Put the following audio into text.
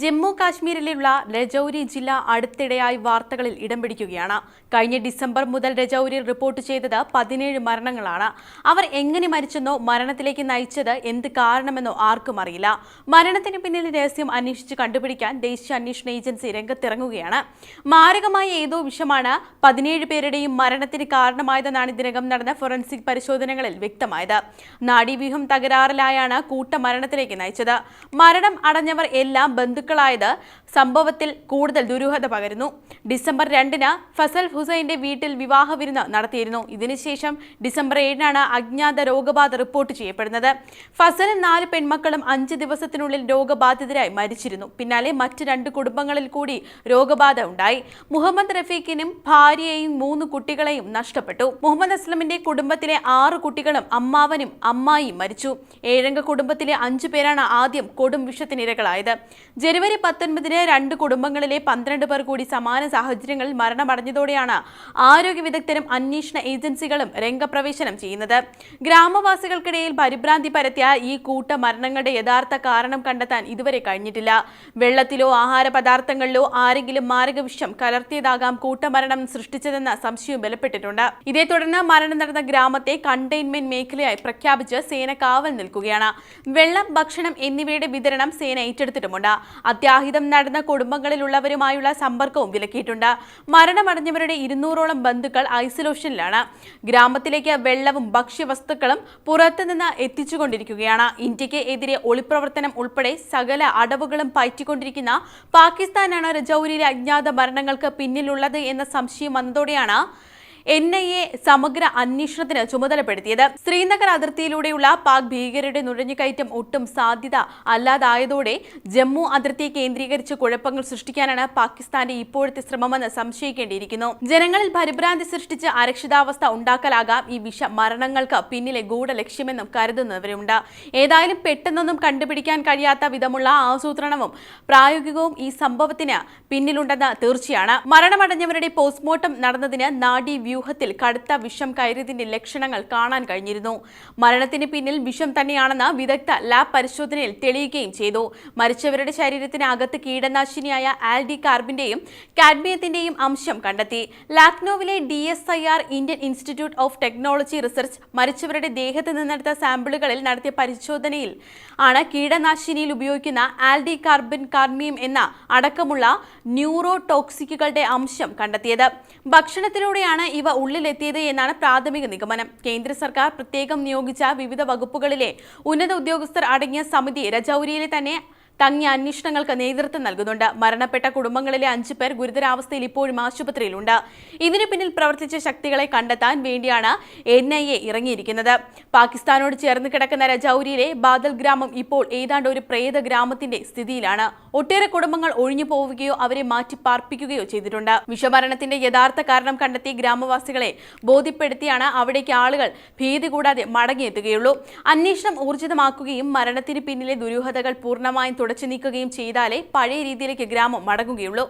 ജമ്മു കാശ്മീരിലുള്ള രജൌരി ജില്ല അടുത്തിടെയായി വാർത്തകളിൽ ഇടം പിടിക്കുകയാണ്. കഴിഞ്ഞ ഡിസംബർ മുതൽ രജൌരിയിൽ റിപ്പോർട്ട് ചെയ്തത് പതിനേഴ് മരണങ്ങളാണ്. അവർ എങ്ങനെ മരിച്ചെന്നോ മരണത്തിലേക്ക് നയിച്ചത് എന്ത് കാരണമെന്നോ ആർക്കും അറിയില്ല. മരണത്തിന് പിന്നിൽ രഹസ്യം അന്വേഷിച്ച് കണ്ടുപിടിക്കാൻ ദേശീയ അന്വേഷണ ഏജൻസി രംഗത്തിറങ്ങുകയാണ്. മാരകമായ ഏതോ വിഷമാണ് പതിനേഴ് പേരുടെയും മരണത്തിന് കാരണമായതെന്നാണ് ഇതിനകം നടന്ന ഫോറൻസിക് പരിശോധനകളിൽ വ്യക്തമായത്. നാഡീവ്യൂഹം തകരാറിലായാണ് കൂട്ടമരണത്തിലേക്ക് നയിച്ചത്. മരണം അടഞ്ഞവർ എല്ലാം ബന്ധുക്കളായത് സംഭവത്തിൽ കൂടുതൽ ദുരൂഹത പകരുന്നു. ഡിസംബർ രണ്ടിന് ഫസൽ ഹുസൈന്റെ വീട്ടിൽ വിവാഹ വിരുന്ന് നടത്തിയിരുന്നു. ഇതിനുശേഷം ഡിസംബർ ഏഴിനാണ് അജ്ഞാത രോഗബാധ റിപ്പോർട്ട് ചെയ്യപ്പെടുന്നത്. ഫസലും നാല് പെൺമക്കളും അഞ്ച് ദിവസത്തിനുള്ളിൽ രോഗബാധിതരായി മരിച്ചിരുന്നു. പിന്നാലെ മറ്റ് രണ്ട് കുടുംബങ്ങളിൽ കൂടി രോഗബാധ ഉണ്ടായി. മുഹമ്മദ് റഫീഖിനും ഭാര്യയെയും മൂന്ന് കുട്ടികളെയും നഷ്ടപ്പെട്ടു. മുഹമ്മദ് അസ്ലമിന്റെ കുടുംബത്തിലെ ആറ് കുട്ടികളും അമ്മാവനും അമ്മായിയും മരിച്ചു. ഏഴംഗ കുടുംബത്തിലെ അഞ്ചു പേരാണ് ആദ്യം കൊടും വിഷത്തിനിരകളായത്. ജനുവരി പത്തൊൻപതിന് രണ്ട് കുടുംബങ്ങളിലെ പന്ത്രണ്ട് പേർ കൂടി സമാന സാഹചര്യങ്ങളിൽ മരണമടഞ്ഞതോടെയാണ് ആരോഗ്യ വിദഗ്ധരും അന്വേഷണ ഏജൻസികളും രംഗപ്രവേശനം ചെയ്യുന്നത്. ഗ്രാമവാസികൾക്കിടയിൽ പരിഭ്രാന്തി പരത്തിയ ഈ കൂട്ട മരണങ്ങളുടെ യഥാർത്ഥ കാരണം കണ്ടെത്താൻ ഇതുവരെ കഴിഞ്ഞിട്ടില്ല. വെള്ളത്തിലോ ആഹാര പദാർത്ഥങ്ങളിലോ ആരെങ്കിലും മാരകവിഷം കലർത്തിയതാകാം കൂട്ടമരണം സൃഷ്ടിച്ചതെന്ന സംശയം ബലപ്പെട്ടിട്ടുണ്ട്. ഇതേ തുടർന്ന് മരണം നടന്ന ഗ്രാമത്തെ കണ്ടെയ്ൻമെന്റ് മേഖലയായി പ്രഖ്യാപിച്ച് സേന കാവൽ നിൽക്കുകയാണ്. വെള്ളം ഭക്ഷണം എന്നിവയുടെ വിതരണം സേന ഏറ്റെടുത്തിട്ടുമുണ്ട്. അത്യാഹിതം നടന്ന കുടുംബങ്ങളിലുള്ളവരുമായുള്ള സമ്പർക്കവും വിലക്കിയിട്ടുണ്ട്. മരണമടഞ്ഞവരുടെ ഇരുന്നൂറോളം ബന്ധുക്കൾ ഐസൊലേഷനിലാണ്. ഗ്രാമത്തിലേക്ക് വെള്ളവും ഭക്ഷ്യവസ്തുക്കളും പുറത്തുനിന്ന് എത്തിച്ചുകൊണ്ടിരിക്കുകയാണ്. ഇന്ത്യയ്ക്ക് എതിരെ ഒളിപ്രവർത്തനം ഉൾപ്പെടെ സകല അടവുകളും പയറ്റിക്കൊണ്ടിരിക്കുന്ന പാകിസ്ഥാനാണ് രജൌരിയിലെ അജ്ഞാത മരണങ്ങൾക്ക് പിന്നിലുള്ളത് എന്ന സംശയം വന്നതോടെയാണ് എൻ ഐ എ സമഗ്ര അന്വേഷണത്തിന് ചുമതലപ്പെടുത്തിയത്. ശ്രീനഗർ അതിർത്തിയിലൂടെയുള്ള പാക് ഭീകരരുടെ നുഴഞ്ഞുകയറ്റം ഒട്ടും സാധ്യത അല്ലാതായതോടെ ജമ്മു അതിർത്തിയെ കേന്ദ്രീകരിച്ച് കുഴപ്പങ്ങൾ സൃഷ്ടിക്കാനാണ് പാകിസ്ഥാന്റെ ഇപ്പോഴത്തെ ശ്രമമെന്ന് സംശയിക്കേണ്ടിയിരിക്കുന്നു. ജനങ്ങളിൽ പരിഭ്രാന്തി സൃഷ്ടിച്ച് അരക്ഷിതാവസ്ഥ ഉണ്ടാക്കലാകാം. ഈ വിഷ മരണങ്ങൾക്ക് പിന്നിലെ ഗൂഢലക്ഷ്യമെന്നും കരുതുന്നവരുണ്ട്. ഏതായാലും പെട്ടെന്നൊന്നും കണ്ടുപിടിക്കാൻ കഴിയാത്ത വിധമുള്ള ആസൂത്രണവും പ്രായോഗികവും ഈ സംഭവത്തിന് പിന്നിലുണ്ടെന്ന് തീർച്ചയാണ്. മരണമടഞ്ഞവരുടെ പോസ്റ്റ്മോർട്ടം നടന്നതിന് നാഡി വ്യൂഹത്തിൽ കടുത്ത വിഷം കയറിയതിന്റെ ലക്ഷണങ്ങൾ കാണാൻ കഴിഞ്ഞിരുന്നു. മരണത്തിന് പിന്നിൽ വിഷം തന്നെയാണെന്ന് വിദഗ്ധ ലാബ് പരിശോധനയിൽ തെളിയുകയും ചെയ്തു. മരിച്ചവരുടെ ശരീരത്തിനകത്ത് കീടനാശിനിയായ ആൽഡി കാർബിന്റെയും കാഡ്മിയത്തിന്റെയും അംശം കണ്ടെത്തി. ലാക്നോവിലെ D S I R Indian institute of technology research മരിച്ചവരുടെ ദേഹത്ത് നിന്നെടുത്ത സാമ്പിളുകളിൽ നടത്തിയ പരിശോധനയിൽ ആണ് കീടനാശിനിയിൽ ഉപയോഗിക്കുന്ന ആൽഡി കാർബിൻ കാർമിയം എന്ന അടക്കമുള്ള ന്യൂറോ ടോക്സിക്കുകളുടെ അംശം കണ്ടെത്തിയത്. ഭക്ഷണത്തിലൂടെയാണ് ഇവ ഉള്ളിലെത്തിയത് എന്നാണ് പ്രാഥമിക നിഗമനം. കേന്ദ്ര സർക്കാർ പ്രത്യേകം നിയോഗിച്ച വിവിധ വകുപ്പുകളിലെ ഉന്നത ഉദ്യോഗസ്ഥർ അടങ്ങിയ സമിതി രജൌരിയിലെ തന്നെ തങ്ങിയ അന്വേഷണങ്ങൾക്ക് നേതൃത്വം നൽകുന്നുണ്ട്. മരണപ്പെട്ട കുടുംബങ്ങളിലെ അഞ്ചു പേർ ഗുരുതരാവസ്ഥയിൽ ഇപ്പോഴും ആശുപത്രിയിലുണ്ട്. ഇതിനു പിന്നിൽ പ്രവർത്തിച്ച ശക്തികളെ കണ്ടെത്താൻ വേണ്ടിയാണ് എൻ ഐ എ ഇറങ്ങിയിരിക്കുന്നത്. പാകിസ്ഥാനോട് ചേർന്ന് കിടക്കുന്ന രജൌരിയിലെ ബാദൽ ഗ്രാമം ഇപ്പോൾ ഏതാണ്ട് ഒരു പ്രേത ഗ്രാമത്തിന്റെ സ്ഥിതിയിലാണ്. ഒട്ടേറെ കുടുംബങ്ങൾ ഒഴിഞ്ഞു പോവുകയോ അവരെ മാറ്റി പാർപ്പിക്കുകയോ ചെയ്തിട്ടുണ്ട്. വിഷമരണത്തിന്റെ യഥാർത്ഥ കാരണം കണ്ടെത്തി ഗ്രാമവാസികളെ ബോധ്യപ്പെടുത്തിയാണ് അവിടേക്ക് ആളുകൾ ഭീതി കൂടാതെ മടങ്ങിയെത്തുകയുള്ളൂ. അന്വേഷണം ഊർജിതമാക്കുകയും മരണത്തിന് പിന്നിലെ ദുരൂഹതകൾ പൂർണമായും തുടച്ചു നീക്കുകയും ചെയ്താലേ പഴയ രീതിയിലേക്ക് ഗ്രാമം മടങ്ങുകയുള്ളൂ